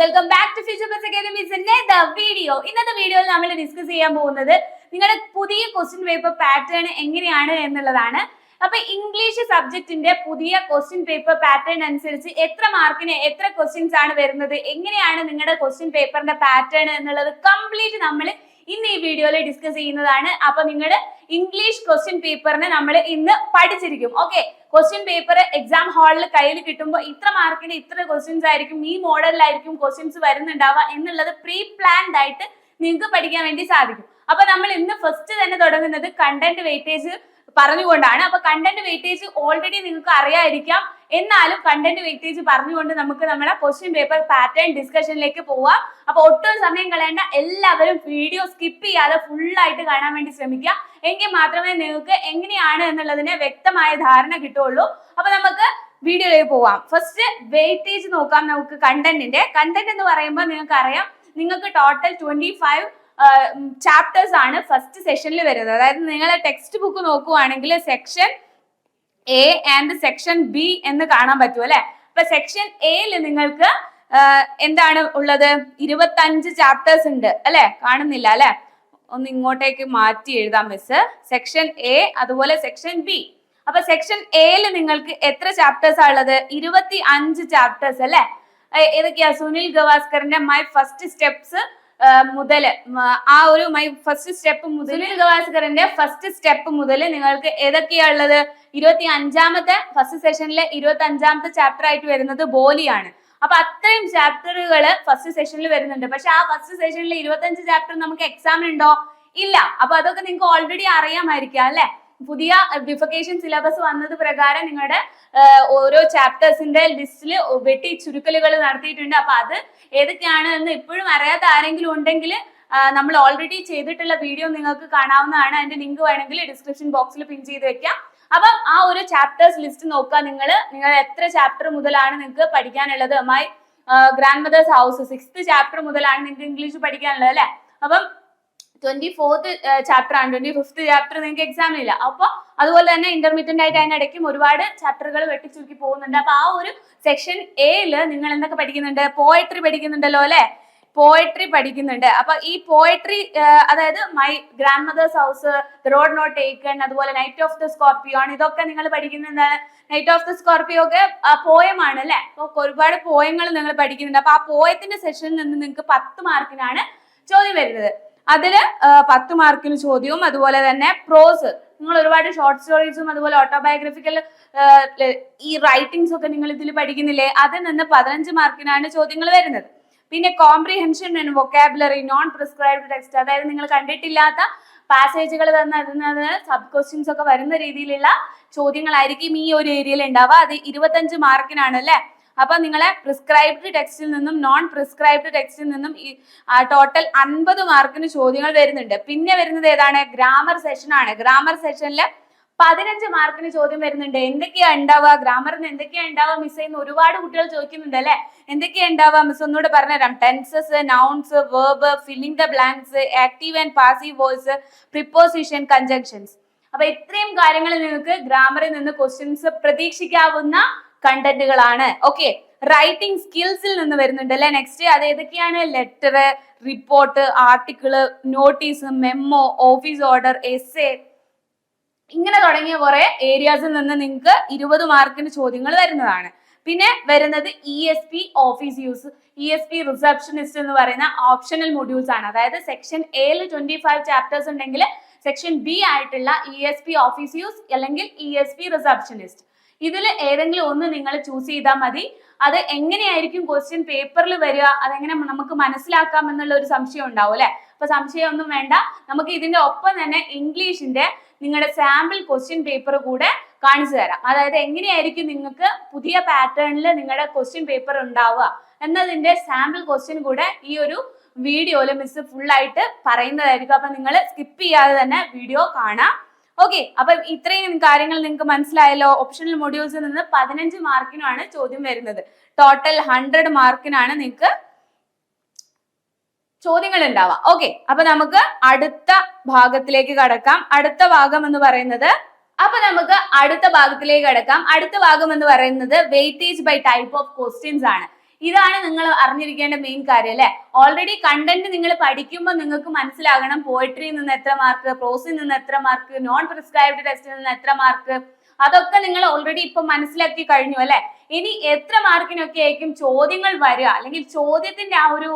Welcome back to future plus academies the video ഇന്നത്തെ വീഡിയോയിൽ നമ്മൾ ഡിസ്കസ് ചെയ്യാൻ പോകുന്നത് നിങ്ങളുടെ പുതിയ ക്വസ്റ്റ്യൻ പേപ്പർ പാറ്റേൺ എങ്ങനെയാണ് എന്നുള്ളതാണ്. അപ്പൊ ഇംഗ്ലീഷ് സബ്ജക്റ്റിന്റെ പുതിയ ക്വസ്റ്റ്യൻ പേപ്പർ പാറ്റേൺ അനുസരിച്ച് എത്ര മാർക്കിന് എത്ര ക്വസ്റ്റ്യൻസ് ആണ് വരുന്നത് എങ്ങനെയാണ് നിങ്ങളുടെ ക്വസ്റ്റ്യൻ പേപ്പറിന്റെ പാറ്റേൺ എന്നുള്ളത് കംപ്ലീറ്റ് നമ്മൾ ഇന്ന് ഈ വീഡിയോയിൽ ഡിസ്കസ് ചെയ്യുന്നതാണ്. അപ്പൊ നിങ്ങളുടെ ഇംഗ്ലീഷ് ക്വസ്റ്റ്യൻ പേപ്പറിനെ നമ്മൾ ഇന്ന് പഠിച്ചിരിക്കും. ഓക്കെ ക്വസ്റ്റ്യൻ പേപ്പർ എക്സാം ഹാളിൽ കയ്യിൽ കിട്ടുമ്പോൾ ഇത്ര മാർക്കിന് ഇത്ര ക്വസ്റ്റ്യൻസ് ആയിരിക്കും ഈ മോഡലിലായിരിക്കും ക്വസ്റ്റ്യൻസ് വരുന്നുണ്ടാവുക എന്നുള്ളത് പ്രീ പ്ലാൻഡ് ആയിട്ട് നിങ്ങൾക്ക് പഠിക്കാൻ വേണ്ടി സാധിക്കും. അപ്പൊ നമ്മൾ ഇന്ന് ഫസ്റ്റ് തന്നെ തുടങ്ങുന്നത് കണ്ടന്റ് വെയിറ്റേജ് പറഞ്ഞുകൊണ്ടാണ്. അപ്പൊ കണ്ടന്റ് വെയിറ്റേജ് ഓൾറെഡി നിങ്ങൾക്ക് അറിയാതിരിക്കാം എന്നാലും കണ്ടന്റ് വെയിറ്റേജ് പറഞ്ഞുകൊണ്ട് നമുക്ക് നമ്മുടെ ക്വസ്റ്റ്യൻ പേപ്പർ പാറ്റേൺ ഡിസ്കഷനിലേക്ക് പോവാം. അപ്പൊ ഒട്ടും സമയം കളയേണ്ട. എല്ലാവരും വീഡിയോ സ്കിപ്പ് ചെയ്യാതെ ഫുൾ ആയിട്ട് കാണാൻ വേണ്ടി ശ്രമിക്കുക. എങ്കിൽ മാത്രമേ നിങ്ങൾക്ക് എങ്ങനെയാണ് എന്നുള്ളതിന് വ്യക്തമായ ധാരണ കിട്ടുള്ളൂ അപ്പൊ നമുക്ക് വീഡിയോയിലേക്ക് പോവാം. ഫസ്റ്റ് വെയിറ്റേജ് നോക്കാം നമുക്ക് കണ്ടന്റിന്റെ കണ്ടന്റ് എന്ന് പറയുമ്പോൾ നിങ്ങൾക്ക് അറിയാം നിങ്ങൾക്ക് ടോട്ടൽ ട്വന്റി ഫൈവ് ചാപ്റ്റേഴ്സ് ആണ് ഫസ്റ്റ് സെഷനിൽ വരുന്നത്. അതായത് നിങ്ങൾ ടെക്സ്റ്റ് ബുക്ക് നോക്കുവാണെങ്കിൽ section A and section B എന്ന് കാണാൻ പറ്റും അല്ലെ? അപ്പൊ സെക്ഷൻ എയിൽ നിങ്ങൾക്ക് എന്താണ് ഉള്ളത്? ഇരുപത്തഞ്ച് ചാപ്റ്റേഴ്സ് ഉണ്ട് അല്ലെ? കാണുന്നില്ല അല്ലെ? ഒന്ന് ഇങ്ങോട്ടേക്ക് മാറ്റി എഴുതാം മിസ് സെക്ഷൻ എ അതുപോലെ സെക്ഷൻ ബി അപ്പൊ സെക്ഷൻ എയിൽ നിങ്ങൾക്ക് എത്ര ചാപ്റ്റേഴ്സ് ഉള്ളത്? ഇരുപത്തി അഞ്ച് ചാപ്റ്റേഴ്സ് അല്ലെ ഏതൊക്കെയാ? സുനിൽ ഗവാസ്കറിന്റെ മൈ ഫസ്റ്റ് സ്റ്റെപ്സ് മുതൽ ആ ഒരു മൈ ഫസ്റ്റ് സ്റ്റെപ്പ് മുതൽ സുനിൽ ഗവാസ്കറിന്റെ ഫസ്റ്റ് സ്റ്റെപ്പ് മുതൽ നിങ്ങൾക്ക് ഏതൊക്കെയാ ഉള്ളത്? ഇരുപത്തി അഞ്ചാമത്തെ ഫസ്റ്റ് സെഷനിലെ ഇരുപത്തി അഞ്ചാമത്തെ ചാപ്റ്റർ ആയിട്ട് വരുന്നത് ബോലിയാണ്. അപ്പൊ അത്രയും ചാപ്റ്ററുകൾ ഫസ്റ്റ് സെഷനിൽ വരുന്നുണ്ട്. പക്ഷെ ആ ഫസ്റ്റ് സെഷനിൽ ഇരുപത്തഞ്ച് ചാപ്റ്റർ നമുക്ക് എക്സാമിനുണ്ടോ ഉണ്ടോ? ഇല്ല. അപ്പൊ അതൊക്കെ നിങ്ങൾക്ക് ഓൾറെഡി അറിയാമായിരിക്കാം അല്ലെ? പുതിയ ബിഫക്കേഷൻ സിലബസ് വന്നത് പ്രകാരം നിങ്ങളുടെ ഓരോ ചാപ്റ്റേഴ്സിന്റെ ലിസ്റ്റിൽ വെട്ടി ചുരുക്കലുകൾ നടത്തിയിട്ടുണ്ട്. അപ്പൊ അത് ഏതൊക്കെയാണ് എന്ന് ഇപ്പോഴും അറിയാത്ത ആരെങ്കിലും ഉണ്ടെങ്കിൽ നമ്മൾ ഓൾറെഡി ചെയ്തിട്ടുള്ള വീഡിയോ നിങ്ങൾക്ക് കാണാവുന്നതാണ്. അതിന്റെ ലിങ്ക് വേണമെങ്കിൽ ഡിസ്ക്രിപ്ഷൻ ബോക്സിൽ പിൻ ചെയ്ത് വെക്കാം. അപ്പം ആ ഒരു ചാപ്റ്റേഴ്സ് ലിസ്റ്റ് നോക്കുക. നിങ്ങൾ നിങ്ങൾ എത്ര ചാപ്റ്റർ മുതലാണ് നിങ്ങൾക്ക് പഠിക്കാനുള്ളത്? My grandmother's house sixth chapter മുതലാണ് നിങ്ങൾക്ക് ഇംഗ്ലീഷ് പഠിക്കാനുള്ളത് അല്ലെ? അപ്പം ട്വന്റി ഫോർത്ത് ചാപ്റ്റർ ആണ്. ട്വന്റി ഫിഫ്ത്ത് ചാപ്റ്റർ നിങ്ങൾക്ക് എക്സാം ഇല്ല. അപ്പൊ അതുപോലെ തന്നെ ഇന്റർമീഡിയറ്റ് ആയിട്ട് അതിനിടയ്ക്കും ഒരുപാട് ചാപ്റ്ററുകൾ വെട്ടിച്ചുരുക്കി പോകുന്നുണ്ട്. അപ്പൊ ആ ഒരു സെക്ഷൻ എയിൽ നിങ്ങൾ എന്തൊക്കെ പഠിക്കുന്നുണ്ട്? പോയട്രി പഠിക്കുന്നുണ്ടല്ലോ അല്ലെ? പോയട്രി പഠിക്കുന്നുണ്ട്. അപ്പൊ ഈ പോയട്രി അതായത് my grandmother's house road not taken അതുപോലെ നൈറ്റ് ഓഫ് ദ ആണ്. ഇതൊക്കെ നിങ്ങൾ പഠിക്കുന്നുണ്ടാണ് നൈറ്റ് ഓഫ് ദ സ്കോർപ്പിയോ ഒക്കെ പോയമാണ് അല്ലെ? അപ്പൊ ഒരുപാട് പോയങ്ങൾ നിങ്ങൾ പഠിക്കുന്നുണ്ട്. അപ്പൊ ആ പോയത്തിന്റെ സെഷനിൽ നിന്ന് നിങ്ങൾക്ക് പത്ത് മാർക്കിനാണ് ചോദ്യം വരുന്നത്. അതിൽ പത്ത് മാർക്കിന് ചോദ്യവും അതുപോലെ തന്നെ പ്രോസ് നിങ്ങൾ ഒരുപാട് ഷോർട്ട് സ്റ്റോറീസും അതുപോലെ ഓട്ടോബയോഗ്രഫിക്കൽ ഈ റൈറ്റിംഗ്സ് ഒക്കെ നിങ്ങൾ ഇതിൽ പഠിക്കുന്നില്ലേ അതിൽ നിന്ന് പതിനഞ്ച് മാർക്കിനാണ് ചോദ്യങ്ങൾ വരുന്നത്. പിന്നെ comprehension and vocabulary non prescribed text അതായത് നിങ്ങൾ കണ്ടിട്ടില്ലാത്ത പാസേജുകൾ തന്നത് സബ് ക്വസ്റ്റ്യൻസ് ഒക്കെ വരുന്ന രീതിയിലുള്ള ചോദ്യങ്ങളായിരിക്കും ഈ ഒരു ഏരിയയിൽ ഉണ്ടാവുക. അത് ഇരുപത്തഞ്ച് മാർക്കിനാണ് അല്ലെ? അപ്പൊ നിങ്ങളെ പ്രിസ്ക്രൈബ്ഡ് ടെക്സ്റ്റിൽ നിന്നും നോൺ പ്രിസ്ക്രൈബ്ഡ് ടെക്സ്റ്റിൽ നിന്നും ഈ ടോട്ടൽ അൻപത് മാർക്കിന് ചോദ്യങ്ങൾ വരുന്നുണ്ട്. പിന്നെ വരുന്നത് ഏതാണ്? ഗ്രാമർ സെഷൻ ആണ്. ഗ്രാമർ സെഷനിൽ പതിനഞ്ച് മാർക്കിന് ചോദ്യം വരുന്നുണ്ട്. എന്തൊക്കെയാ ഉണ്ടാവുക ഗ്രാമറിന് എന്തൊക്കെയാ ഉണ്ടാവുക മിസ് ചെയ്യുന്ന? ഒരുപാട് കുട്ടികൾ ചോദിക്കുന്നുണ്ട് അല്ലെ? എന്തൊക്കെയാ ഉണ്ടാവുക മിസ് ഒന്നുകൂടെ പറഞ്ഞുതരാം. Tenses nouns verb filling the blanks active and passive voice preposition conjunctions അപ്പൊ ഇത്രയും കാര്യങ്ങളിൽ നിങ്ങൾക്ക് ഗ്രാമറിൽ നിന്ന് ക്വസ്റ്റ്യൻസ് പ്രതീക്ഷിക്കാവുന്ന കണ്ടന്റുകളാണ്. ഓക്കെ റൈറ്റിംഗ് സ്കിൽസിൽ നിന്ന് വരുന്നുണ്ട് അല്ലെ? നെക്സ്റ്റ് അത് ഏതൊക്കെയാണ്? Letter report article notice memo office order essay ഇങ്ങനെ തുടങ്ങിയ കുറെ ഏരിയാസിൽ നിന്ന് നിങ്ങൾക്ക് ഇരുപത് മാർക്കിന് ചോദ്യങ്ങൾ വരുന്നതാണ്. പിന്നെ വരുന്നത് E S P office use E S P receptionist എന്ന് പറയുന്ന ഓപ്ഷണൽ മൊഡ്യൂൾസ് ആണ്. അതായത് സെക്ഷൻ എയിൽ ട്വന്റി ഫൈവ് ചാപ്റ്റേഴ്സ് ഉണ്ടെങ്കിൽ സെക്ഷൻ ബി ആയിട്ടുള്ള E S P office use അല്ലെങ്കിൽ ഇ എസ് പി റിസപ്ഷനിസ്റ്റ് ഇതിൽ ഏതെങ്കിലും ഒന്ന് നിങ്ങൾ ചൂസ് ചെയ്താൽ മതി. അത് എങ്ങനെയായിരിക്കും ക്വസ്റ്റ്യൻ പേപ്പറിൽ വരിക അതെങ്ങനെ നമുക്ക് മനസ്സിലാക്കാം എന്നുള്ള ഒരു സംശയം ഉണ്ടാവും അല്ലെ? അപ്പൊ സംശയമൊന്നും വേണ്ട. നമുക്ക് ഇതിന്റെ ഒപ്പം തന്നെ ഇംഗ്ലീഷിന്റെ നിങ്ങളുടെ സാമ്പിൾ ക്വസ്റ്റ്യൻ പേപ്പർ കൂടെ കാണിച്ചു തരാം. അതായത് എങ്ങനെയായിരിക്കും നിങ്ങൾക്ക് പുതിയ പാറ്റേണിൽ നിങ്ങളുടെ ക്വസ്റ്റ്യൻ പേപ്പർ ഉണ്ടാവുക എന്നതിന്റെ സാമ്പിൾ ക്വസ്റ്റ്യൻ കൂടെ ഈ ഒരു വീഡിയോയിൽ മിസ് ഫുൾ ആയിട്ട് പറയുന്നതായിരിക്കും. അപ്പൊ നിങ്ങൾ സ്കിപ്പ് ചെയ്യാതെ തന്നെ വീഡിയോ കാണാം. ഓക്കെ അപ്പൊ ഇത്രയും കാര്യങ്ങൾ നിങ്ങൾക്ക് മനസ്സിലായല്ലോ. ഓപ്ഷണൽ മൊഡ്യൂൾസിൽ നിന്ന് പതിനഞ്ച് മാർക്കിനാണ് ചോദ്യം വരുന്നത്. ടോട്ടൽ ഹൺഡ്രഡ് മാർക്കിനാണ് നിങ്ങൾക്ക് ചോദ്യങ്ങൾ ഉണ്ടാവുക ഓക്കെ അപ്പൊ നമുക്ക് അടുത്ത ഭാഗത്തിലേക്ക് കടക്കാം. അടുത്ത ഭാഗം എന്ന് പറയുന്നത് അപ്പൊ നമുക്ക് അടുത്ത ഭാഗത്തിലേക്ക് കടക്കാം. അടുത്ത ഭാഗം എന്ന് പറയുന്നത് weightage by type of questions ആണ്. ഇതാണ് നിങ്ങൾ അറിഞ്ഞിരിക്കേണ്ട മെയിൻ കാര്യം അല്ലെ? ഓൾറെഡി കണ്ടന്റ് നിങ്ങൾ പഠിക്കുമ്പോൾ നിങ്ങൾക്ക് മനസ്സിലാകണം പോയിട്രിയിൽ നിന്ന് എത്ര മാർക്ക് പ്രോസിൽ നിന്ന് എത്ര മാർക്ക് നോൺ പ്രിസ്ക്രൈബ്ഡ് ടെസ്റ്റിൽ നിന്ന് എത്ര മാർക്ക് അതൊക്കെ നിങ്ങൾ ഓൾറെഡി ഇപ്പൊ മനസ്സിലാക്കി കഴിഞ്ഞു അല്ലെ? ഇനി എത്ര മാർക്കിനൊക്കെ ആയിരിക്കും ചോദ്യങ്ങൾ വരിക? അല്ലെങ്കിൽ ചോദ്യത്തിന്റെ ആ ഒരു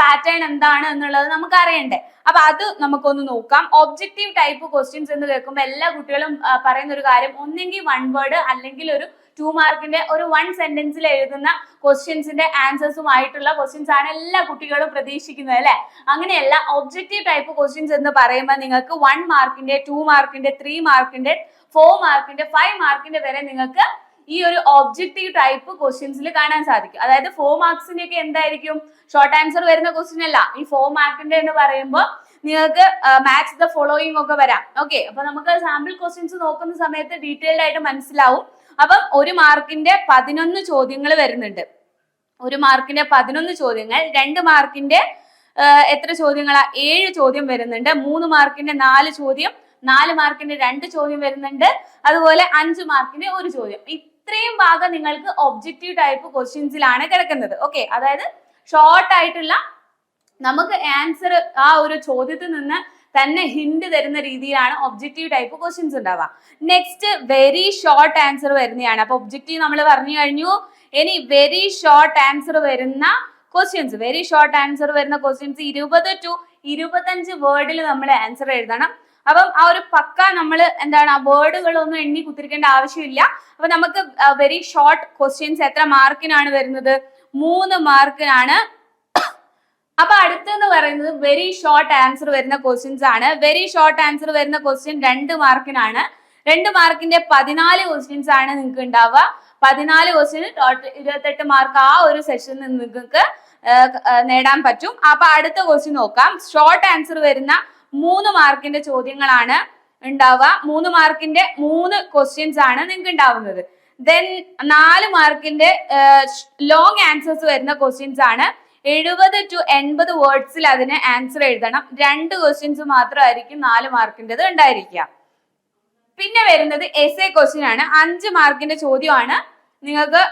പാറ്റേൺ എന്താണ് എന്നുള്ളത് നമുക്ക് അറിയണ്ടേ? അപ്പൊ അത് നമുക്കൊന്ന് നോക്കാം. ഒബ്ജക്റ്റീവ് ടൈപ്പ് ക്വസ്റ്റ്യൻസ് എന്ന് കേൾക്കുമ്പോൾ എല്ലാ കുട്ടികളും പറയുന്ന ഒരു കാര്യം ഒന്നെങ്കിൽ വൺ വേർഡ് അല്ലെങ്കിൽ ഒരു ടു മാർക്കിന്റെ ഒരു വൺ സെന്റൻസിൽ എഴുതുന്ന ക്വസ്റ്റ്യൻസിന്റെ ആൻസേഴ്സുമായിട്ടുള്ള ക്വസ്റ്റ്യൻസ് ആണ് എല്ലാ കുട്ടികളും പ്രതീക്ഷിക്കുന്നത് അല്ലെ? അങ്ങനെയല്ല ഒബ്ജക്റ്റീവ് ടൈപ്പ് ക്വസ്റ്റ്യൻസ് എന്ന് പറയുമ്പോൾ നിങ്ങൾക്ക് വൺ മാർക്കിന്റെ ടു മാർക്കിന്റെ ത്രീ മാർക്കിന്റെ ഫോർ മാർക്കിന്റെ ഫൈവ് മാർക്കിന്റെ വരെ നിങ്ങൾക്ക് ഈ ഒരു ഒബ്ജക്റ്റീവ് ടൈപ്പ് ക്വസ്റ്റ്യൻസിൽ കാണാൻ സാധിക്കും. അതായത് ഫോർ മാർക്സിന്റെ ഒക്കെ എന്തായിരിക്കും? ഷോർട്ട് ആൻസർ വരുന്ന ക്വസ്റ്റ്യൻ അല്ല. ഈ ഫോർ മാർക്കിന്റെ എന്ന് പറയുമ്പോൾ നിങ്ങൾക്ക് മാത്സ് ദ ഫോളോയിങ് ഒക്കെ വരാം. ഓക്കെ അപ്പൊ നമുക്ക് സാമ്പിൾ ക്വസ്റ്റ്യൻസ് നോക്കുന്ന സമയത്ത് ഡീറ്റെയിൽഡ് ആയിട്ട് മനസ്സിലാവും. അപ്പം ഒരു മാർക്കിന്റെ പതിനൊന്ന് ചോദ്യങ്ങൾ വരുന്നുണ്ട്. ഒരു മാർക്കിന്റെ പതിനൊന്ന് ചോദ്യങ്ങൾ രണ്ട് മാർക്കിന്റെ എത്ര ചോദ്യങ്ങളാ? ഏഴ് ചോദ്യം വരുന്നുണ്ട്. മൂന്ന് മാർക്കിന്റെ നാല് ചോദ്യം നാല് മാർക്കിന്റെ രണ്ട് ചോദ്യം വരുന്നുണ്ട്. അതുപോലെ അഞ്ച് മാർക്കിന്റെ ഒരു ചോദ്യം. ഇത്രയും ഭാഗം നിങ്ങൾക്ക് ഒബ്ജക്റ്റീവ് ടൈപ്പ് ക്വസ്റ്റ്യൻസിലാണ് കിടക്കുന്നത്. ഓക്കെ അതായത് ഷോർട്ട് ആയിട്ടുള്ള നമുക്ക് ആൻസർ ആ ഒരു ചോദ്യത്തിൽ നിന്ന് തന്നെ ഹിന്റ് തരുന്ന രീതിയിലാണ് ഒബ്ജക്റ്റീവ് ടൈപ്പ് ക്വസ്റ്റ്യൻസ് ഉണ്ടാവുക. നെക്സ്റ്റ് വെരി ഷോർട്ട് ആൻസർ വരുന്നതാണ് അപ്പൊ ഒബ്ജക്റ്റീവ് നമ്മൾ പറഞ്ഞു കഴിഞ്ഞു. ഇനി വെരി ഷോർട്ട് ആൻസർ വരുന്ന ക്വസ്റ്റ്യൻസ് വെരി ഷോർട്ട് ആൻസർ വരുന്ന ക്വസ്റ്റ്യൻസ് ഇരുപത് ടു ഇരുപത്തഞ്ച് വേർഡിൽ നമ്മൾ ആൻസർ എഴുതണം. അപ്പം ആ ഒരു പക്ക നമ്മൾ എന്താണ് ആ വേർഡുകളൊന്നും എണ്ണി കുത്തിരിക്കേണ്ട ആവശ്യമില്ല. അപ്പൊ നമുക്ക് വെരി ഷോർട്ട് ക്വസ്റ്റ്യൻസ് എത്ര മാർക്കിനാണ് വരുന്നത്? മൂന്ന് മാർക്കിനാണ് അപ്പൊ അടുത്തെന്ന് പറയുന്നത് വെരി ഷോർട്ട് ആൻസർ വരുന്ന ക്വസ്റ്റ്യൻസ് ആണ്. വെരി ഷോർട്ട് ആൻസർ വരുന്ന ക്വസ്റ്റ്യൻ രണ്ട് മാർക്കിനാണ്. രണ്ട് മാർക്കിന്റെ പതിനാല് ക്വസ്റ്റ്യൻസ് ആണ് നിങ്ങൾക്ക് ഉണ്ടാവുക. പതിനാല് ക്വസ്റ്റ്യന് ടോട്ടൽ ഇരുപത്തെട്ട് മാർക്ക് ആ ഒരു സെഷനിൽ നിങ്ങൾക്ക് നേടാൻ പറ്റും. അപ്പൊ അടുത്ത ക്വസ്റ്റ്യൻ നോക്കാം. ഷോർട്ട് ആൻസർ വരുന്ന മൂന്ന് മാർക്കിന്റെ ചോദ്യങ്ങളാണ് ഉണ്ടാവുക. മൂന്ന് മാർക്കിന്റെ മൂന്ന് ക്വസ്റ്റ്യൻസ് ആണ് നിങ്ങൾക്ക് ഉണ്ടാവുന്നത്. ദെൻ നാല് മാർക്കിന്റെ ലോങ് ആൻസേഴ്സ് വരുന്ന ക്വസ്റ്റ്യൻസ് ആണ്. എഴുപത് ടു എൺപത് വേർഡ്സിൽ അതിന് ആൻസർ എഴുതണം. രണ്ട് ക്വസ്റ്റ്യൻസ് മാത്രമായിരിക്കും നാല് മാർക്കിന്റെത് ഉണ്ടായിരിക്കുക. പിന്നെ വരുന്നത് എസ് എ ക്വസ്റ്റ്യൻ ആണ്. അഞ്ച് മാർക്കിന്റെ ചോദ്യമാണ് നിങ്ങൾക്ക്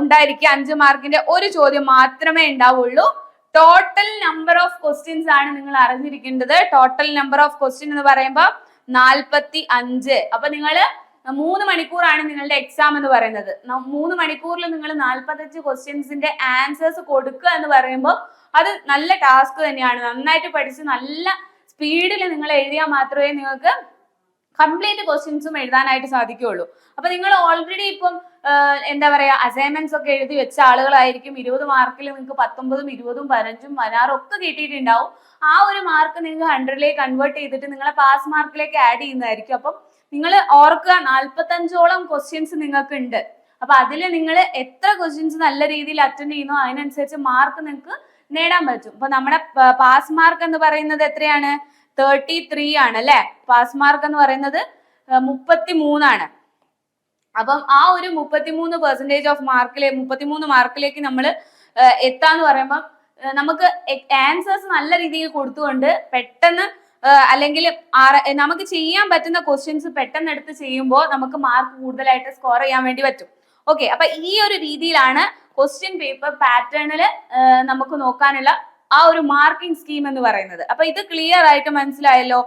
ഉണ്ടായിരിക്കുക. അഞ്ച് മാർക്കിന്റെ ഒരു ചോദ്യം മാത്രമേ ഉണ്ടാവുള്ളൂ. ടോട്ടൽ നമ്പർ ഓഫ് ക്വസ്റ്റ്യൻസ് ആണ് നിങ്ങൾ അറിഞ്ഞിരിക്കേണ്ടത്. ടോട്ടൽ നമ്പർ ഓഫ് ക്വസ്റ്റ്യൻ എന്ന് പറയുമ്പോൾ നാൽപ്പത്തി അഞ്ച് അപ്പൊ നിങ്ങൾ മൂന്ന് മണിക്കൂറാണ് നിങ്ങളുടെ എക്സാം എന്ന് പറയുന്നത്. മൂന്ന് മണിക്കൂറിൽ നിങ്ങൾ നാൽപ്പത്തഞ്ച് ക്വസ്റ്റ്യൻസിന്റെ ആൻസേഴ്സ് കൊടുക്കുക എന്ന് പറയുമ്പോൾ അത് നല്ല ടാസ്ക് തന്നെയാണ്. നന്നായിട്ട് പഠിച്ച് നല്ല സ്പീഡിൽ നിങ്ങൾ എഴുതിയാൽ മാത്രമേ നിങ്ങൾക്ക് കംപ്ലീറ്റ് ക്വസ്റ്റ്യൻസും എഴുതാനായിട്ട് സാധിക്കുകയുള്ളൂ. അപ്പൊ നിങ്ങൾ ഓൾറെഡി ഇപ്പം എന്താ പറയാ അസൈൻമെന്റ്സ് ഒക്കെ എഴുതി വെച്ച ആളുകളായിരിക്കും. ഇരുപത് മാർക്കിൽ നിങ്ങൾക്ക് പത്തൊമ്പതും ഇരുപതും പതിനഞ്ചും പതിനാറും ഒക്കെ കിട്ടിയിട്ടുണ്ടാവും. ആ ഒരു മാർക്ക് നിങ്ങൾക്ക് ഹൺഡ്രഡിലേക്ക് കൺവേർട്ട് ചെയ്തിട്ട് നിങ്ങളെ പാസ് മാർക്കിലേക്ക് ആഡ് ചെയ്യുന്നതായിരിക്കും. അപ്പം നിങ്ങൾ ഓർക്കുക നാൽപ്പത്തഞ്ചോളം ക്വസ്റ്റ്യൻസ് നിങ്ങൾക്ക് ഉണ്ട് അപ്പൊ അതിൽ നിങ്ങൾ എത്ര ക്വസ്റ്റ്യൻസ് നല്ല രീതിയിൽ അറ്റൻഡ് ചെയ്യുന്നു അതിനനുസരിച്ച് മാർക്ക് നിങ്ങൾക്ക് നേടാൻ പറ്റും. ഇപ്പൊ നമ്മുടെ പാസ് മാർക്ക് എന്ന് പറയുന്നത് എത്രയാണ്? തേർട്ടി ത്രീ ആണ് അല്ലെ? പാസ് മാർക്ക് എന്ന് പറയുന്നത് മുപ്പത്തി മൂന്നാണ് അപ്പം ആ ഒരു മുപ്പത്തിമൂന്ന് പെർസെന്റേജ് ഓഫ് മാർക്കിലെ മുപ്പത്തിമൂന്ന് മാർക്കിലേക്ക് നമ്മൾ എത്താന്ന് പറയുമ്പം നമുക്ക് ആൻസേഴ്സ് നല്ല രീതിയിൽ കൊടുത്തുകൊണ്ട് പെട്ടെന്ന് അല്ലെങ്കിൽ നമുക്ക് ചെയ്യാൻ പറ്റുന്ന ക്വസ്റ്റ്യൻസ് പെട്ടെന്ന് എടുത്ത് ചെയ്യുമ്പോൾ നമുക്ക് മാർക്ക് കൂടുതലായിട്ട് സ്കോർ ചെയ്യാൻ വേണ്ടി പറ്റും. ഓക്കെ അപ്പൊ ഈ ഒരു രീതിയിലാണ് ക്വസ്റ്റ്യൻ പേപ്പർ പാറ്റേണിൽ നമുക്ക് നോക്കാനുള്ള ആ ഒരു മാർക്കിംഗ് സ്കീം എന്ന് പറയുന്നത്. അപ്പൊ ഇത് ക്ലിയർ ആയിട്ട് മനസ്സിലായല്ലോ?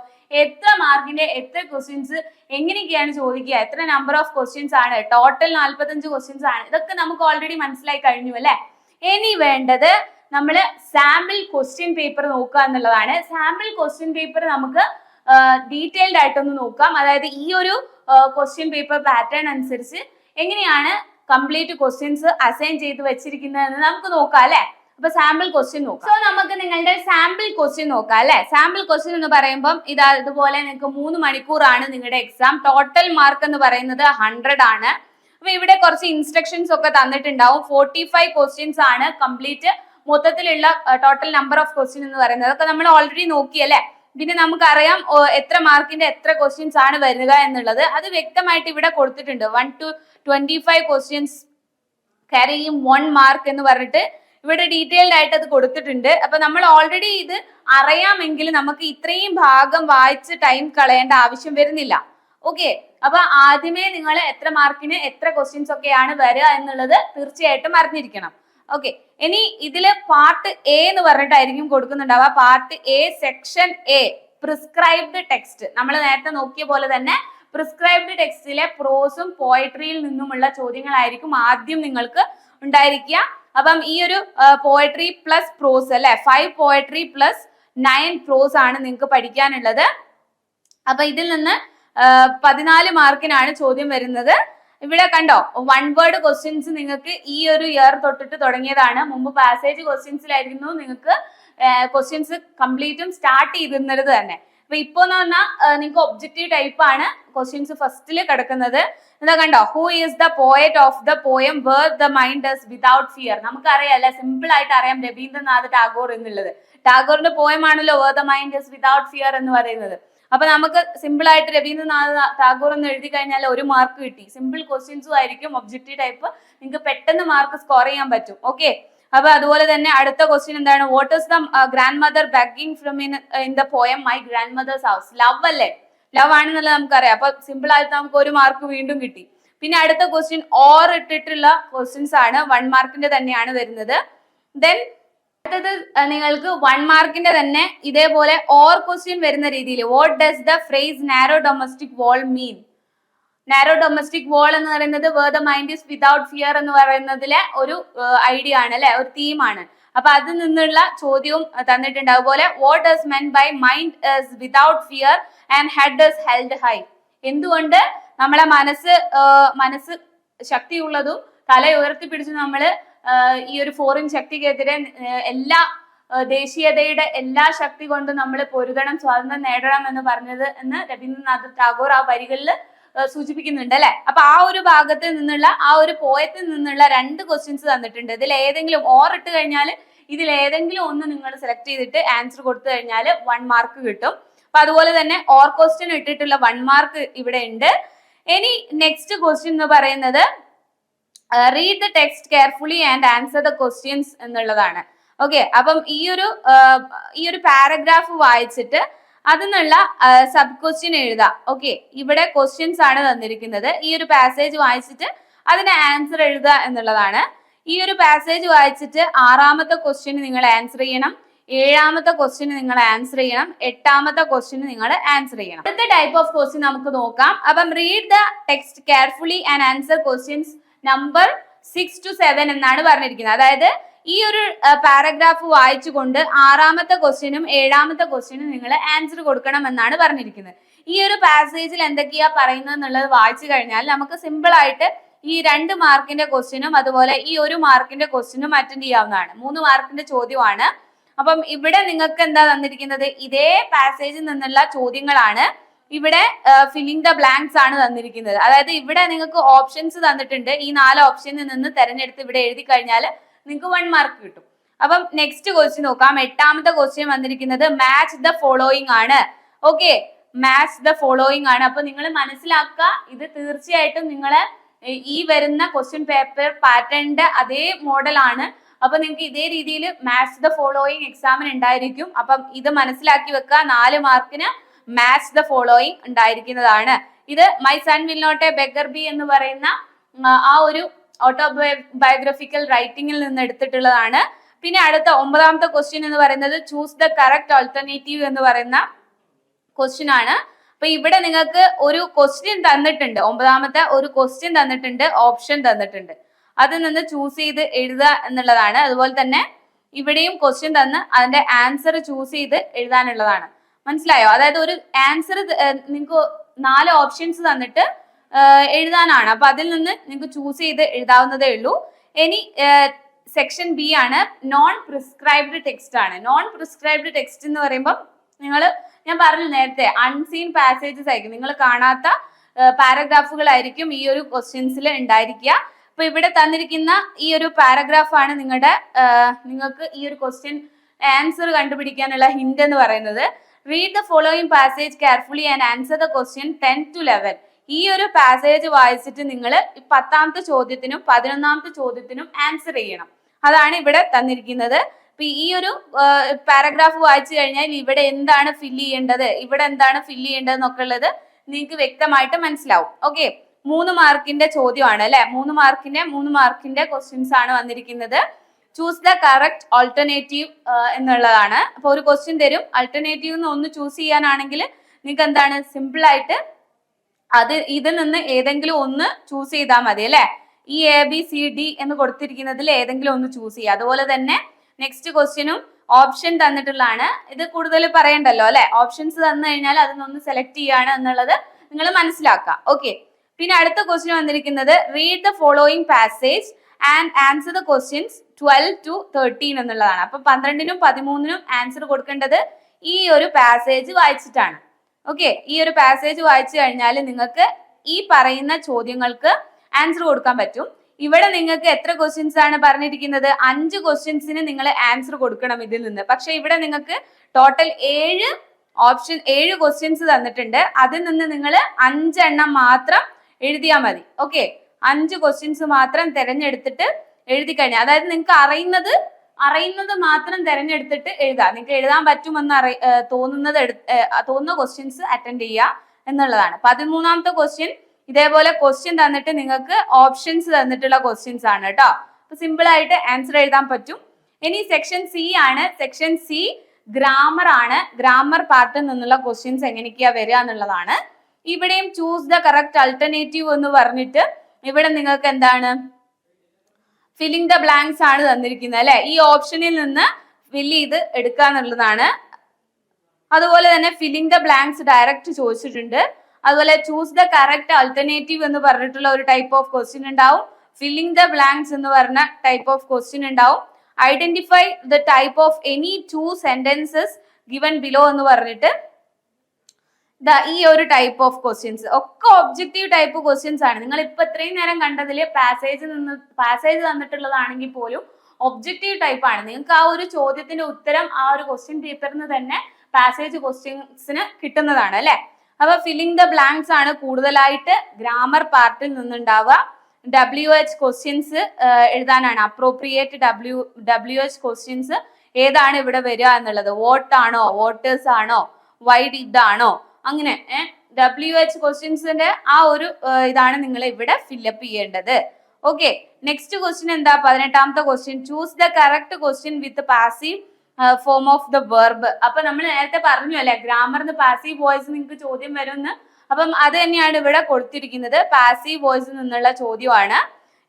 എത്ര മാർക്കിന്റെ എത്ര ക്വസ്റ്റ്യൻസ് എങ്ങനെയൊക്കെയാണ് ചോദിക്കുക? എത്ര നമ്പർ ഓഫ് ക്വസ്റ്റ്യൻസ് ആണ്? ടോട്ടൽ നാല്പത്തഞ്ച് ക്വസ്റ്റ്യൻസ് ആണ്. ഇതൊക്കെ നമുക്ക് ഓൾറെഡി മനസ്സിലായി കഴിഞ്ഞു അല്ലെ? ഇനി വേണ്ടത് നമ്മൾ സാമ്പിൾ ക്വസ്റ്റ്യൻ പേപ്പർ നോക്കുക എന്നുള്ളതാണ്. സാമ്പിൾ ക്വസ്റ്റ്യൻ പേപ്പർ നമുക്ക് ഡീറ്റെയിൽഡ് ആയിട്ടൊന്ന് നോക്കാം. അതായത് ഈ ഒരു ക്വസ്റ്റ്യൻ പേപ്പർ പാറ്റേൺ അനുസരിച്ച് എങ്ങനെയാണ് കംപ്ലീറ്റ് ക്വസ്റ്റ്യൻസ് അസൈൻ ചെയ്ത് വെച്ചിരിക്കുന്നതെന്ന് നമുക്ക് നോക്കാം അല്ലെ? അപ്പൊ സാമ്പിൾ ക്വസ്റ്റ്യൻ നോക്കാം. സോ നമുക്ക് നിങ്ങളുടെ സാമ്പിൾ ക്വസ്റ്റ്യൻ നോക്കാം അല്ലെ? സാമ്പിൾ ക്വസ്റ്റ്യൻ എന്ന് പറയുമ്പോൾ ഇതാ ഇതുപോലെ നിങ്ങൾക്ക് മൂന്ന് മണിക്കൂറാണ് നിങ്ങളുടെ എക്സാം ടോട്ടൽ മാർക്ക് എന്ന് പറയുന്നത് ഹൺഡ്രഡ് ആണ്. അപ്പൊ ഇവിടെ കുറച്ച് ഇൻസ്ട്രക്ഷൻസ് ഒക്കെ തന്നിട്ടുണ്ടാവും. ഫോർട്ടി ഫൈവ് ക്വസ്റ്റ്യൻസ് ആണ് കംപ്ലീറ്റ് മൊത്തത്തിലുള്ള ടോട്ടൽ നമ്പർ ഓഫ് ക്വസ്റ്റ്യൻ എന്ന് പറയുന്നത്. അതൊക്കെ നമ്മൾ ഓൾറെഡി നോക്കിയല്ലേ പിന്നെ നമുക്കറിയാം എത്ര മാർക്കിന്റെ എത്ര ക്വസ്റ്റ്യൻസ് ആണ് വരിക എന്നുള്ളത്. അത് വ്യക്തമായിട്ട് ഇവിടെ കൊടുത്തിട്ടുണ്ട്. One two twenty five questions ക്യാരിയും one mark എന്ന് പറഞ്ഞിട്ട് ഇവിടെ ഡീറ്റെയിൽഡ് ആയിട്ട് അത് കൊടുത്തിട്ടുണ്ട്. അപ്പൊ നമ്മൾ ഓൾറെഡി ഇത് അറിയാമെങ്കിൽ നമുക്ക് ഇത്രയും ഭാഗം വായിച്ച് ടൈം കളയേണ്ട ആവശ്യം വരുന്നില്ല. ഓക്കെ അപ്പൊ ആദ്യമേ നിങ്ങൾ എത്ര മാർക്കിന് എത്ര ക്വസ്റ്റ്യൻസ് ഒക്കെയാണ് വരിക എന്നുള്ളത് തീർച്ചയായിട്ടും അറിഞ്ഞിരിക്കണം. ഓക്കെ ഇനി ഇതിൽ പാർട്ട് എ എന്ന് പറഞ്ഞിട്ടായിരിക്കും കൊടുക്കുന്നുണ്ടാവുക. Part A section A prescribed text നമ്മൾ നേരത്തെ നോക്കിയ പോലെ തന്നെ പ്രിസ്ക്രൈബ്ഡ് ടെക്സ്റ്റിലെ പ്രോസും പോയട്രിയിൽ നിന്നുമുള്ള ചോദ്യങ്ങളായിരിക്കും ആദ്യം നിങ്ങൾക്ക് ഉണ്ടായിരിക്കുക. അപ്പം ഈ ഒരു പോയട്രി പ്ലസ് പ്രോസ് അല്ലെ? Five poetry plus nine prose ആണ് നിങ്ങൾക്ക് പഠിക്കാനുള്ളത്. അപ്പൊ ഇതിൽ നിന്ന് പതിനാല് മാർക്കിനാണ് ചോദ്യം വരുന്നത്. ഇവിടെ കണ്ടോ വൺ വേർഡ് ക്വസ്റ്റ്യൻസ് നിങ്ങൾക്ക് ഈ ഒരു ഇയർ തൊട്ടിട്ട് തുടങ്ങിയതാണ്. മുമ്പ് പാസേജ് ക്വസ്റ്റ്യൻസിലായിരുന്നു നിങ്ങൾക്ക് ക്വസ്റ്റ്യൻസ് കംപ്ലീറ്റും സ്റ്റാർട്ട് ചെയ്തിരുന്നത് തന്നെ. അപ്പൊ ഇപ്പൊ എന്ന് പറഞ്ഞാൽ നിങ്ങൾക്ക് ഒബ്ജക്റ്റീവ് ടൈപ്പ് ആണ് ക്വസ്റ്റ്യൻസ് ഫസ്റ്റിൽ കിടക്കുന്നത്. എന്താ കണ്ടോ who is the poet of the poem where the mind does without fear നമുക്കറിയാം സിമ്പിൾ ആയിട്ട് അറിയാം രവീന്ദ്രനാഥ് ടാഗോർ എന്നുള്ളത്. ടാഗോറിന്റെ പോയം ആണല്ലോ where the mind does without fear എന്ന് പറയുന്നത്. അപ്പൊ നമുക്ക് സിമ്പിൾ ആയിട്ട് രവീന്ദ്രനാഥ് ടാഗോർ എന്ന് എഴുതി കഴിഞ്ഞാൽ ഒരു മാർക്ക് കിട്ടി. സിമ്പിൾ ക്വസ്റ്റ്യൻസും ആയിരിക്കും ഒബ്ജക്റ്റീവ് ടൈപ്പ് നിങ്ങൾക്ക് പെട്ടെന്ന് മാർക്ക് സ്കോർ ചെയ്യാൻ പറ്റും. ഓക്കെ അപ്പൊ അതുപോലെ തന്നെ അടുത്ത ക്വസ്റ്റ്യൻ എന്താണ്? What is the grandmother begging from in in the poem my grandmother's house love അല്ലേ? ലവ് ആണെന്നുള്ളത് നമുക്കറിയാം. അപ്പൊ സിമ്പിൾ ആയിട്ട് നമുക്ക് ഒരു മാർക്ക് വീണ്ടും കിട്ടി. പിന്നെ അടുത്ത ക്വസ്റ്റ്യൻ ഓർ ഇട്ടിട്ടുള്ള ക്വസ്റ്റ്യൻസ് ആണ്. വൺ മാർക്കിന്റെ തന്നെയാണ് വരുന്നത്. ദെൻ അടുത്തത് നിങ്ങൾക്ക് വൺ മാർക്കിന്റെ തന്നെ ഇതേപോലെ ഓർ ക്വസ്റ്റ്യൻ വരുന്ന രീതിയിൽ what does the phrase narrow domestic wall mean narrow domestic wall എന്ന് പറയുന്നത് where the mind is without fear എന്ന് പറയുന്നതിലെ ഒരു ഐഡിയ ആണ് അല്ലെ? ഒരു തീമാണ് അപ്പൊ അതിൽ നിന്നുള്ള ചോദ്യവും തന്നിട്ടുണ്ട്. അതുപോലെ what does mean by mind is without fear and head is held high എന്തുകൊണ്ട് നമ്മളെ മനസ്സ് മനസ്സ് ശക്തിയുള്ളതും തല ഉയർത്തിപ്പിടിച്ച് നമ്മൾ ആഹ് ഈ ഒരു ഫോറിൻ ശക്തിക്കെതിരെ എല്ലാ ദേശീയതയുടെ എല്ലാ ശക്തി കൊണ്ടും നമ്മൾ പൊരുതണം സ്വാതന്ത്ര്യം നേടണം എന്ന് പറഞ്ഞത് എന്ന് രവീന്ദ്രനാഥ് ടാഗോർ ആ വരികളിൽ സൂചിപ്പിക്കുന്നുണ്ട് അല്ലെ? അപ്പൊ ആ ഒരു ഭാഗത്ത് നിന്നുള്ള ആ ഒരു പോയത്തിൽ നിന്നുള്ള രണ്ട് ക്വസ്റ്റ്യൻസ് തന്നിട്ടുണ്ട്. ഇതിൽ ഏതെങ്കിലും ഓർ ഇട്ട് കഴിഞ്ഞാൽ ഇതിൽ ഏതെങ്കിലും ഒന്ന് നിങ്ങൾ സെലക്ട് ചെയ്തിട്ട് ആൻസർ കൊടുത്തു കഴിഞ്ഞാൽ വൺ മാർക്ക് കിട്ടും. അപ്പൊ അതുപോലെ തന്നെ ഓർ ക്വസ്റ്റ്യൻ ഇട്ടിട്ടുള്ള വൺ മാർക്ക് ഇവിടെ ഉണ്ട്. ഇനി നെക്സ്റ്റ് ക്വസ്റ്റ്യൻ എന്ന് പറയുന്നത് read the text carefully and answer the questions എന്നുള്ളതാണ്. ഓക്കെ അപ്പം ഈ ഒരു ഈ ഒരു പാരഗ്രാഫ് വായിച്ചിട്ട് അതിൽ നിന്നുള്ള സബ് ക്വസ്റ്റ്യൻ എഴുതാം. ഓക്കെ ഇവിടെ ക്വസ്റ്റ്യൻസ് ആണ് തന്നിരിക്കുന്നത്. ഈ ഒരു പാസേജ് വായിച്ചിട്ട് അതിന് ആൻസർ എഴുതുക എന്നുള്ളതാണ്. ഈ ഒരു പാസേജ് വായിച്ചിട്ട് ആറാമത്തെ ക്വസ്റ്റ്യന് നിങ്ങൾ ആൻസർ ചെയ്യണം. ഏഴാമത്തെ ക്വസ്റ്റ്യന് നിങ്ങൾ ആൻസർ ചെയ്യണം. എട്ടാമത്തെ ക്വസ്റ്റ്യന് നിങ്ങൾ ആൻസർ ചെയ്യണം. അടുത്ത ടൈപ്പ് ഓഫ് ക്വസ്റ്റ്യൻ നമുക്ക് നോക്കാം. അപ്പം read the text carefully and answer questions number six to seven എന്നാണ് പറഞ്ഞിരിക്കുന്നത്. അതായത് ഈ ഒരു പാരഗ്രാഫ് വായിച്ചുകൊണ്ട് ആറാമത്തെ ക്വസ്റ്റ്യനും ഏഴാമത്തെ ക്വസ്റ്റ്യനും നിങ്ങൾ ആൻസർ കൊടുക്കണം എന്നാണ് പറഞ്ഞിരിക്കുന്നത്. ഈ ഒരു പാസേജിൽ എന്തൊക്കെയാ പറയുന്നത് എന്നുള്ളത് വായിച്ചു കഴിഞ്ഞാൽ നമുക്ക് സിമ്പിൾ ആയിട്ട് ഈ രണ്ട് മാർക്കിന്റെ ക്വസ്റ്റ്യനും അതുപോലെ ഈ ഒരു മാർക്കിന്റെ ക്വസ്റ്റ്യനും അറ്റൻഡ് ചെയ്യാവുന്നതാണ്. മൂന്ന് മാർക്കിന്റെ ചോദ്യമാണ്. അപ്പം ഇവിടെ നിങ്ങൾക്ക് എന്താ തന്നിരിക്കുന്നത്? ഇതേ പാസേജിൽ നിന്നുള്ള ചോദ്യങ്ങളാണ്. ഇവിടെ ഫില്ലിംഗ് ദ ബ്ലാങ്ക്സ് ആണ് തന്നിരിക്കുന്നത്. അതായത് ഇവിടെ നിങ്ങൾക്ക് ഓപ്ഷൻസ് തന്നിട്ടുണ്ട്. ഈ നാല് ഓപ്ഷനിൽ നിന്ന് തെരഞ്ഞെടുത്ത് ഇവിടെ എഴുതി കഴിഞ്ഞാൽ നിങ്ങൾക്ക് വൺ മാർക്ക് കിട്ടും. അപ്പം നെക്സ്റ്റ് ക്വസ്റ്റ്യൻ നോക്കാം. എട്ടാമത്തെ ക്വസ്റ്റ്യൻ വന്നിരിക്കുന്നത് മാച്ച് ദ ഫോളോയിങ് ആണ്. ഓക്കെ മാച്ച് ദ ഫോളോയിങ് ആണ്. അപ്പൊ നിങ്ങൾ മനസ്സിലാക്കുക ഇത് തീർച്ചയായിട്ടും നിങ്ങൾ ഈ വരുന്ന ക്വസ്റ്റ്യൻ പേപ്പർ പാറ്റേണിന്റെ അതേ മോഡലാണ് അപ്പൊ നിങ്ങൾക്ക് ഇതേ രീതിയിൽ മാച്ച് ദ ഫോളോയിങ് എക്സാമിന് ഉണ്ടായിരിക്കും. അപ്പം ഇത് മനസ്സിലാക്കി വെക്കുക. നാല് മാർക്കിന് മാച്ച് ദ ഫോളോയിങ് ഉണ്ടായിരിക്കുന്നതാണ്. ഇത് my son will not a beggar B എന്ന് പറയുന്ന ആ ഒരു ഓട്ടോബയോഗ്രഫിക്കൽ റൈറ്റിംഗിൽ നിന്ന് എടുത്തിട്ടുള്ളതാണ്. പിന്നെ അടുത്ത ഒമ്പതാമത്തെ ക്വസ്റ്റ്യൻ എന്ന് പറയുന്നത് ചൂസ് ദ കറക്റ്റ് ഓൾട്ടർനേറ്റീവ് എന്ന് പറയുന്ന ക്വസ്റ്റ്യൻ ആണ്. അപ്പൊ ഇവിടെ നിങ്ങൾക്ക് ഒരു ക്വസ്റ്റ്യൻ തന്നിട്ടുണ്ട്. ഒമ്പതാമത്തെ ഒരു ക്വസ്റ്റ്യൻ തന്നിട്ടുണ്ട് ഓപ്ഷൻ തന്നിട്ടുണ്ട്. അതിൽ നിന്ന് ചൂസ് ചെയ്ത് എഴുതുക എന്നുള്ളതാണ്. അതുപോലെ തന്നെ ഇവിടെയും ക്വസ്റ്റ്യൻ തന്ന് അതിന്റെ ആൻസർ ചൂസ് ചെയ്ത് എഴുതാനുള്ളതാണ്. മനസ്സിലായോ? അതായത് ഒരു ആൻസർ നിങ്ങൾക്ക് നാല് ഓപ്ഷൻസ് തന്നിട്ട് എഴുതാനാണ്. അപ്പൊ അതിൽ നിന്ന് നിങ്ങൾക്ക് ചൂസ് ചെയ്ത് എഴുതാവുന്നതേ ഉള്ളൂ. ഇനി സെക്ഷൻ ബി ആണ് നോൺ പ്രിസ്ക്രൈബ്ഡ് ടെക്സ്റ്റ് ആണ്. നോൺ പ്രിസ്ക്രൈബ്ഡ് ടെക്സ്റ്റ് എന്ന് പറയുമ്പോൾ നിങ്ങൾ ഞാൻ പറഞ്ഞു നേരത്തെ അൺസീൻ പാസേജസ് ആയിരിക്കും. നിങ്ങൾ കാണാത്ത പാരഗ്രാഫുകളായിരിക്കും ഈ ഒരു ക്വസ്റ്റ്യൻസിൽ ഉണ്ടായിരിക്കുക. അപ്പൊ ഇവിടെ തന്നിരിക്കുന്ന ഈ ഒരു പാരഗ്രാഫ് ആണ് നിങ്ങളുടെ നിങ്ങൾക്ക് ഈ ഒരു ക്വസ്റ്റ്യൻ ആൻസർ കണ്ടുപിടിക്കാനുള്ള ഹിന്റ് എന്ന് പറയുന്നത്. Read the following passage carefully and answer the question ten to eleven ഈ ഒരു പാസേജ് വായിച്ചിട്ട് നിങ്ങൾ പത്താമത്തെ ചോദ്യത്തിനും പതിനൊന്നാമത്തെ ചോദ്യത്തിനും ആൻസർ ചെയ്യണം. അതാണ് ഇവിടെ തന്നിരിക്കുന്നത്. അപ്പൊ ഈ ഒരു പാരഗ്രാഫ് വായിച്ചു കഴിഞ്ഞാൽ ഇവിടെ എന്താണ് ഫില്ല് ചെയ്യേണ്ടത് ഇവിടെ എന്താണ് ഫില്ല് ചെയ്യേണ്ടത് എന്നൊക്കെ ഉള്ളത് നിങ്ങൾക്ക് വ്യക്തമായിട്ട് മനസ്സിലാവും. ഓക്കെ മൂന്ന് മാർക്കിന്റെ ചോദ്യമാണ് അല്ലെ? മൂന്ന് മാർക്കിന്റെ മൂന്ന് മാർക്കിന്റെ ക്വസ്റ്റ്യൻസ് ആണ് വന്നിരിക്കുന്നത്. ചൂസ് ദ കറക്റ്റ് ഓൾട്ടർനേറ്റീവ് എന്നുള്ളതാണ്. അപ്പൊ ഒരു ക്വസ്റ്റ്യൻ തരും. അൾട്ടർനേറ്റീവ് എന്ന് ഒന്ന് ചൂസ് ചെയ്യാനാണെങ്കിൽ നിങ്ങൾക്ക് എന്താണ് സിമ്പിൾ ആയിട്ട് അത് ഇതിൽ നിന്ന് ഏതെങ്കിലും ഒന്ന് ചൂസ് ചെയ്താൽ മതി അല്ലേ? ഈ എ ബി സി ഡി എന്ന് കൊടുത്തിരിക്കുന്നതിൽ ഏതെങ്കിലും ഒന്ന് ചൂസ് ചെയ്യുക. അതുപോലെ തന്നെ നെക്സ്റ്റ് ക്വസ്റ്റ്യനും ഓപ്ഷൻ തന്നിട്ടുള്ളതാണ്. ഇത് കൂടുതൽ പറയണ്ടല്ലോ അല്ലെ? ഓപ്ഷൻസ് തന്നു കഴിഞ്ഞാൽ അതിനൊന്ന് സെലക്ട് ചെയ്യാണ് എന്നുള്ളത് നിങ്ങൾ മനസ്സിലാക്കുക. ഓക്കെ പിന്നെ അടുത്ത ക്വസ്റ്റ്യൻ വന്നിരിക്കുന്നത് read the following passage and answer the questions twelve to thirteen എന്നുള്ളതാണ്. അപ്പൊ പന്ത്രണ്ടിനും പതിമൂന്നിനും ആൻസർ കൊടുക്കേണ്ടത് ഈ ഒരു പാസേജ് വായിച്ചിട്ടാണ്. ഓക്കെ ഈ ഒരു പാസേജ് വായിച്ചു കഴിഞ്ഞാൽ നിങ്ങൾക്ക് ഈ പറയുന്ന ചോദ്യങ്ങൾക്ക് ആൻസർ കൊടുക്കാൻ പറ്റും. ഇവിടെ നിങ്ങൾക്ക് എത്ര ക്വസ്റ്റ്യൻസ് ആണ് പറഞ്ഞിരിക്കുന്നത്? അഞ്ച് ക്വസ്റ്റ്യൻസിന് നിങ്ങൾ ആൻസർ കൊടുക്കണം ഇതിൽ നിന്ന്. പക്ഷെ ഇവിടെ നിങ്ങൾക്ക് ടോട്ടൽ ഏഴ് ഓപ്ഷൻ ഏഴ് ക്വസ്റ്റ്യൻസ് തന്നിട്ടുണ്ട്. അതിൽ നിന്ന് നിങ്ങൾ അഞ്ചെണ്ണം മാത്രം എഴുതിയാൽ മതി. ഓക്കെ അഞ്ച് ക്വസ്റ്റ്യൻസ് മാത്രം തിരഞ്ഞെടുത്തിട്ട് എഴുതി കഴിഞ്ഞാൽ അതായത് നിങ്ങൾക്ക് അറിയുന്നത് അറിയുന്നത് മാത്രം തിരഞ്ഞെടുത്തിട്ട് എഴുതാം നിങ്ങൾക്ക് എഴുതാൻ പറ്റുമെന്ന് അറി തോന്നുന്നത് തോന്നുന്ന ക്വസ്റ്റ്യൻസ് അറ്റൻഡ് ചെയ്യുക എന്നുള്ളതാണ്. പതിമൂന്നാമത്തെ ക്വസ്റ്റ്യൻ ഇതേപോലെ ക്വസ്റ്റ്യൻ തന്നിട്ട് നിങ്ങൾക്ക് ഓപ്ഷൻസ് തന്നിട്ടുള്ള ക്വസ്റ്റ്യൻസ് ആണ് കേട്ടോ. അപ്പൊ സിമ്പിൾ ആയിട്ട് ആൻസർ എഴുതാൻ പറ്റും. ഇനി സെക്ഷൻ സി ആണ്. സെക്ഷൻ സി ഗ്രാമർ ആണ്. ഗ്രാമർ പാർട്ടിൽ നിന്നുള്ള ക്വസ്റ്റ്യൻസ് എങ്ങനെയൊക്കെയാ വരിക എന്നുള്ളതാണ്. ഇവിടെയും ചൂസ് ദ കറക്റ്റ് അൾട്ടർനേറ്റീവ് എന്ന് പറഞ്ഞിട്ട് ഇവിടെ നിങ്ങൾക്ക് എന്താണ്? ഫില്ലിംഗ് ദ ബ്ലാങ്ക്സ് ആണ് തന്നിരിക്കുന്നത് അല്ലെ? ഈ ഓപ്ഷനിൽ നിന്ന് ഫില്ല് ചെയ്ത് എടുക്കുക എന്നുള്ളതാണ്. അതുപോലെ തന്നെ ഫില്ലിംഗ് ദ ബ്ലാങ്ക്സ് ഡയറക്റ്റ് ചോദിച്ചിട്ടുണ്ട്. അതുപോലെ ചൂസ് ദ കറക്റ്റ് ആൾട്ടർനേറ്റീവ് എന്ന് പറഞ്ഞിട്ടുള്ള ഒരു ടൈപ്പ് ഓഫ് ക്വസ്റ്റ്യൻ ഉണ്ടാവും. ഫില്ലിംഗ് ദ ബ്ലാങ്ക്സ് എന്ന് പറഞ്ഞ ടൈപ്പ് ഓഫ് ക്വസ്റ്റ്യൻ ഉണ്ടാവും. Identify the type of any two sentences given below എന്ന് പറഞ്ഞിട്ട് ഈ ഒരു ടൈപ്പ് ഓഫ് ക്വസ്റ്റ്യൻസ് ഒക്കെ ഒബ്ജക്റ്റീവ് ടൈപ്പ് ക്വസ്റ്റ്യൻസ് ആണ്. നിങ്ങൾ ഇപ്പൊ ഇത്രയും നേരം കണ്ടതിൽ പാസേജ് നിന്ന് പാസേജ് തന്നിട്ടുള്ളതാണെങ്കിൽ പോലും ഒബ്ജക്റ്റീവ് ടൈപ്പ് ആണ്. നിങ്ങൾക്ക് ആ ഒരു ചോദ്യത്തിന്റെ ഉത്തരം ആ ഒരു ക്വസ്റ്റ്യൻ പേപ്പറിൽ നിന്ന് തന്നെ പാസേജ് ക്വസ്റ്റ്യൻസിന് കിട്ടുന്നതാണ് അല്ലെ? അപ്പൊ ഫില്ലിംഗ് ദ ബ്ലാങ്ക്സ് ആണ് കൂടുതലായിട്ട് ഗ്രാമർ പാർട്ടിൽ നിന്നുണ്ടാവുക. ഡബ്ല്യു എച്ച് ക്വസ്റ്റ്യൻസ് എഴുതാനാണ്. Appropriate W W H questions ഏതാണ് ഇവിടെ വരിക എന്നുള്ളത്? വോട്ട് ആണോ? വോട്ടേഴ്സ് ആണോ? വൈഡ് ഇതാണോ അങ്ങനെ ഡബ്ല്യു എച്ച് ക്വസ്റ്റ്യൻസിന്റെ ആ ഒരു ഇതാണ് നിങ്ങൾ ഇവിടെ ഫില്ലപ്പ് ചെയ്യേണ്ടത്. ഓക്കെ നെക്സ്റ്റ് ക്വസ്റ്റ്യൻ എന്താ? പതിനെട്ടാമത്തെ question choose the correct question with passive form of the verb അപ്പൊ നമ്മൾ നേരത്തെ പറഞ്ഞു അല്ലെ ഗ്രാമറിന് പാസീവ് വോയിസ് നിങ്ങൾക്ക് ചോദ്യം വരുമെന്ന് അപ്പം അത് തന്നെയാണ് ഇവിടെ കൊടുത്തിരിക്കുന്നത്. പാസീവ് വോയിസിൽ നിന്നുള്ള ചോദ്യമാണ്.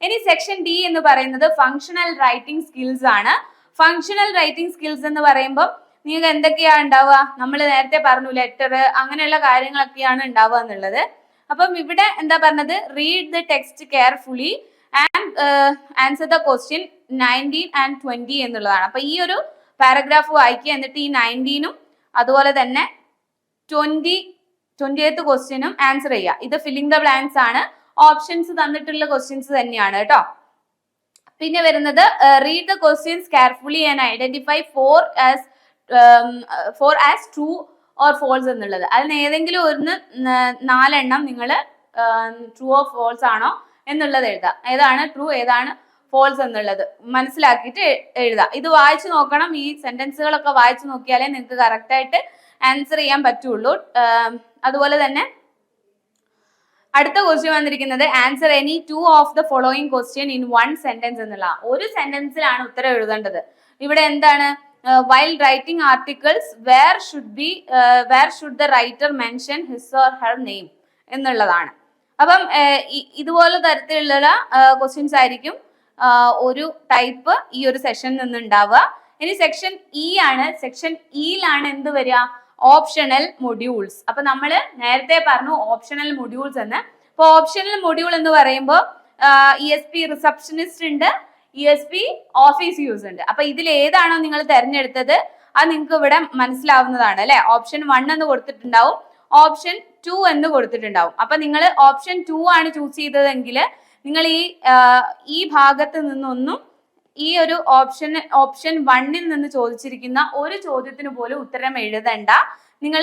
ഇനി സെക്ഷൻ ഡി എന്ന് പറയുന്നത് ഫങ്ഷണൽ റൈറ്റിംഗ് സ്കിൽസ് ആണ്. ഫങ്ഷണൽ റൈറ്റിംഗ് സ്കിൽസ് എന്ന് പറയുമ്പോൾ നിങ്ങൾക്ക് എന്തൊക്കെയാ ഉണ്ടാവുക? നമ്മൾ നേരത്തെ പറഞ്ഞു ലെറ്റർ അങ്ങനെയുള്ള കാര്യങ്ങളൊക്കെയാണ് ഉണ്ടാവുക എന്നുള്ളത്. അപ്പം ഇവിടെ എന്താ പറഞ്ഞത്? Read the text carefully and answer the question nineteen and twenty എന്നുള്ളതാണ്. അപ്പൊ ഈ ഒരു പാരഗ്രാഫ് വായിക്കുക. എന്നിട്ട് ഈ നയന്റീനും അതുപോലെ തന്നെ ട്വന്റി ട്വന്റി എയ്ത്ത് ക്വസ്റ്റ്യനും ആൻസർ ചെയ്യുക. ഇത് ഫില്ലിംഗ് ദ ബ്ലാങ്ക്സ് ആണ്. ഓപ്ഷൻസ് തന്നിട്ടുള്ള ക്വസ്റ്റ്യൻസ് തന്നെയാണ് കേട്ടോ. പിന്നെ വരുന്നത് read the questions carefully and identify for as for as true or false എന്നുള്ളത്. അതിന് ഏതെങ്കിലും ഒന്ന് നാലെണ്ണം നിങ്ങൾ ട്രൂ ഓർ ഫോൾസ് ആണോ എന്നുള്ളത് എഴുതാം. ഏതാണ് ട്രൂ ഏതാണ് ഫോൾസ് എന്നുള്ളത് മനസ്സിലാക്കിയിട്ട് എഴുതാം. ഇത് വായിച്ചു നോക്കണം. ഈ സെന്റൻസുകളൊക്കെ വായിച്ചു നോക്കിയാലേ നിങ്ങൾക്ക് കറക്റ്റായിട്ട് ആൻസർ ചെയ്യാൻ പറ്റുള്ളൂ. അതുപോലെ തന്നെ അടുത്ത ക്വസ്റ്റ്യൻ വന്നിരിക്കുന്നത് answer any two of the following question in one sentence എന്നുള്ള. ഒരു സെന്റൻസിലാണ് ഉത്തരം എഴുതേണ്ടത്. ഇവിടെ എന്താണ്? While writing articles where should be where should the writer mention his or her name എന്നുള്ളതാണ്. അപ്പം ഇ- ഇതുപോലെ തരത്തിലുള്ള ക്വസ്റ്റ്യൻസ് ആയിരിക്കും. ആ, ഒരു ടൈപ്പ് ഈ ഒരു സെഷനിൽ നിന്നുണ്ടാവുക. ഇനി സെക്ഷൻ ഇ ആണ്. സെക്ഷൻ ഇയിലാണ് എന്ത് വരിക? ഓപ്ഷണൽ മൊഡ്യൂൾസ് അപ്പൊ നമ്മൾ നേരത്തെ പറഞ്ഞു ഓപ്ഷണൽ മൊഡ്യൂൾസ് എന്ന്. അപ്പൊ ഓപ്ഷണൽ മൊഡ്യൂൾ എന്ന് പറയുമ്പോൾ ഇ എസ് പി റിസപ്ഷനിസ്റ്റ് ഉണ്ട്. E S P office use ഉണ്ട്. അപ്പൊ ഇതിൽ ഏതാണോ നിങ്ങൾ തെരഞ്ഞെടുത്തത് അത് നിങ്ങൾക്ക് ഇവിടെ മനസ്സിലാവുന്നതാണ് അല്ലെ? ഓപ്ഷൻ വൺ എന്ന് കൊടുത്തിട്ടുണ്ടാവും ഓപ്ഷൻ ടു എന്ന് കൊടുത്തിട്ടുണ്ടാവും. അപ്പൊ നിങ്ങൾ ഓപ്ഷൻ ടു ആണ് ചൂസ് ചെയ്തതെങ്കിൽ നിങ്ങൾ ഈ ഈ ഭാഗത്ത് നിന്നൊന്നും ഈ ഒരു ഓപ്ഷൻ ഓപ്ഷൻ വണ്ണിൽ നിന്ന് ചോദിച്ചിരിക്കുന്ന ഒരു ചോദ്യത്തിന് പോലും ഉത്തരം എഴുതണ്ട. നിങ്ങൾ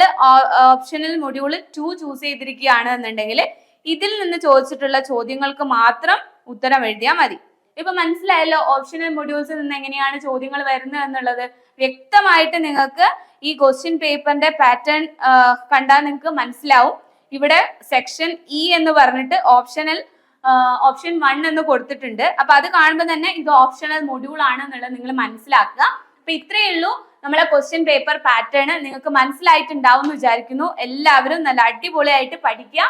ഓപ്ഷണൽ മൊഡ്യൂൾ ടു ചൂസ് ചെയ്തിരിക്കുകയാണ് എന്നുണ്ടെങ്കിൽ ഇതിൽ നിന്ന് ചോദിച്ചിട്ടുള്ള ചോദ്യങ്ങൾക്ക് മാത്രം ഉത്തരം എഴുതിയാൽ മതി. ഇപ്പൊ മനസ്സിലായല്ലോ ഓപ്ഷണൽ മൊഡ്യൂൾസിൽ നിന്ന് എങ്ങനെയാണ് ചോദ്യങ്ങൾ വരുന്നത് എന്നുള്ളത്. വ്യക്തമായിട്ട് നിങ്ങൾക്ക് ഈ ക്വസ്റ്റ്യൻ പേപ്പറിന്റെ പാറ്റേൺ കണ്ടാൽ നിങ്ങൾക്ക് മനസ്സിലാവും. ഇവിടെ സെക്ഷൻ ഇ എന്ന് പറഞ്ഞിട്ട് ഓപ്ഷണൽ ഓപ്ഷൻ വൺ എന്ന് കൊടുത്തിട്ടുണ്ട്. അപ്പൊ അത് കാണുമ്പോൾ തന്നെ ഇത് ഓപ്ഷണൽ മൊഡ്യൂൾ ആണ് എന്നുള്ളത് നിങ്ങൾ മനസ്സിലാക്കുക. അപ്പൊ ഇത്രയേ ഉള്ളൂ നമ്മളെ ക്വസ്റ്റ്യൻ പേപ്പർ പാറ്റേൺ നിങ്ങൾക്ക് മനസ്സിലായിട്ടുണ്ടാവും എന്ന് വിചാരിക്കുന്നു. എല്ലാവരും നല്ല അടിപൊളിയായിട്ട് പഠിക്കുക.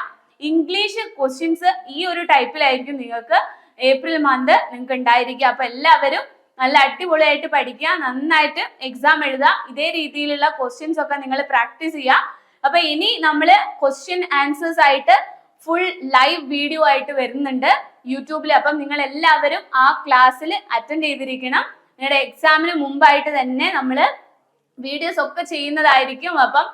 ഇംഗ്ലീഷ് ക്വസ്റ്റ്യൻസ് ഈ ഒരു ടൈപ്പിലായിരിക്കും നിങ്ങൾക്ക് ഏപ്രിൽ മന്ത് നിങ്ങൾക്ക് ഉണ്ടായിരിക്കുക അപ്പൊ എല്ലാവരും നല്ല അടിപൊളിയായിട്ട് പഠിക്കുക നന്നായിട്ട് എക്സാം എഴുതുക ഇതേ രീതിയിലുള്ള ക്വസ്റ്റ്യൻസ് ഒക്കെ നിങ്ങൾ പ്രാക്ടീസ് ചെയ്യുക. അപ്പൊ ഇനി നമ്മൾ ക്വസ്റ്റ്യൻ ആൻസേഴ്സ് ആയിട്ട് ഫുൾ ലൈവ് വീഡിയോ ആയിട്ട് വരുന്നുണ്ട് യൂട്യൂബിൽ അപ്പം നിങ്ങൾ എല്ലാവരും ആ ക്ലാസ്സിൽ അറ്റൻഡ് ചെയ്തിരിക്കണം. നിങ്ങളുടെ എക്സാമിന് മുമ്പായിട്ട് തന്നെ നമ്മൾ വീഡിയോസ് ഒക്കെ ചെയ്യുന്നതായിരിക്കും. അപ്പം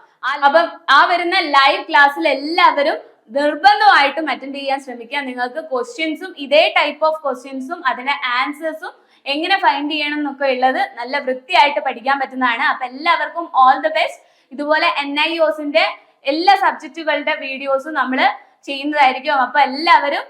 അപ്പം ആ വരുന്ന ലൈവ് ക്ലാസ്സിൽ എല്ലാവരും നിർബന്ധമായിട്ടും അറ്റൻഡ് ചെയ്യാൻ ശ്രമിക്കുക. നിങ്ങൾക്ക് ക്വസ്റ്റ്യൻസും ഇതേ ടൈപ്പ് ഓഫ് ക്വസ്റ്റ്യൻസും അതിന്റെ ആൻസേഴ്സും എങ്ങനെ ഫൈൻഡ് ചെയ്യണം എന്നൊക്കെ ഉള്ളത് നല്ല വൃത്തിയായിട്ട് പഠിക്കാൻ പറ്റുന്നതാണ്. അപ്പൊ എല്ലാവർക്കും ഓൾ ദി ബെസ്റ്റ് ഇതുപോലെ എൻ ഐ ഒസിന്റെ എല്ലാ സബ്ജക്റ്റുകളുടെ വീഡിയോസും നമ്മൾ ചെയ്യുന്നതായിരിക്കും. അപ്പൊ എല്ലാവരും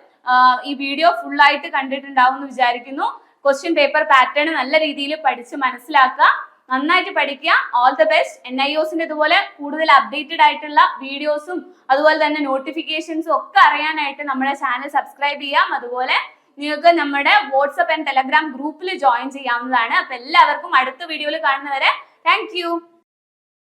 ഈ വീഡിയോ ഫുൾ ആയിട്ട് കണ്ടിട്ടുണ്ടാവും എന്ന് വിചാരിക്കുന്നു. ക്വസ്റ്റ്യൻ പേപ്പർ പാറ്റേൺ നല്ല രീതിയിൽ പഠിച്ച് മനസ്സിലാക്കുക. നന്നായിട്ട് പഠിക്കുക. All the best N I ഒസിന്റെ ഇതുപോലെ കൂടുതൽ അപ്ഡേറ്റഡ് ആയിട്ടുള്ള വീഡിയോസും അതുപോലെ തന്നെ നോട്ടിഫിക്കേഷൻസും ഒക്കെ അറിയാനായിട്ട് നമ്മുടെ ചാനൽ സബ്സ്ക്രൈബ് ചെയ്യാം. അതുപോലെ നിങ്ങൾക്ക് നമ്മുടെ വാട്സപ്പ് ആൻഡ് ടെലഗ്രാം ഗ്രൂപ്പിൽ ജോയിൻ ചെയ്യാവുന്നതാണ്. അപ്പൊ എല്ലാവർക്കും അടുത്ത വീഡിയോയിൽ കാണുന്നവരെ താങ്ക്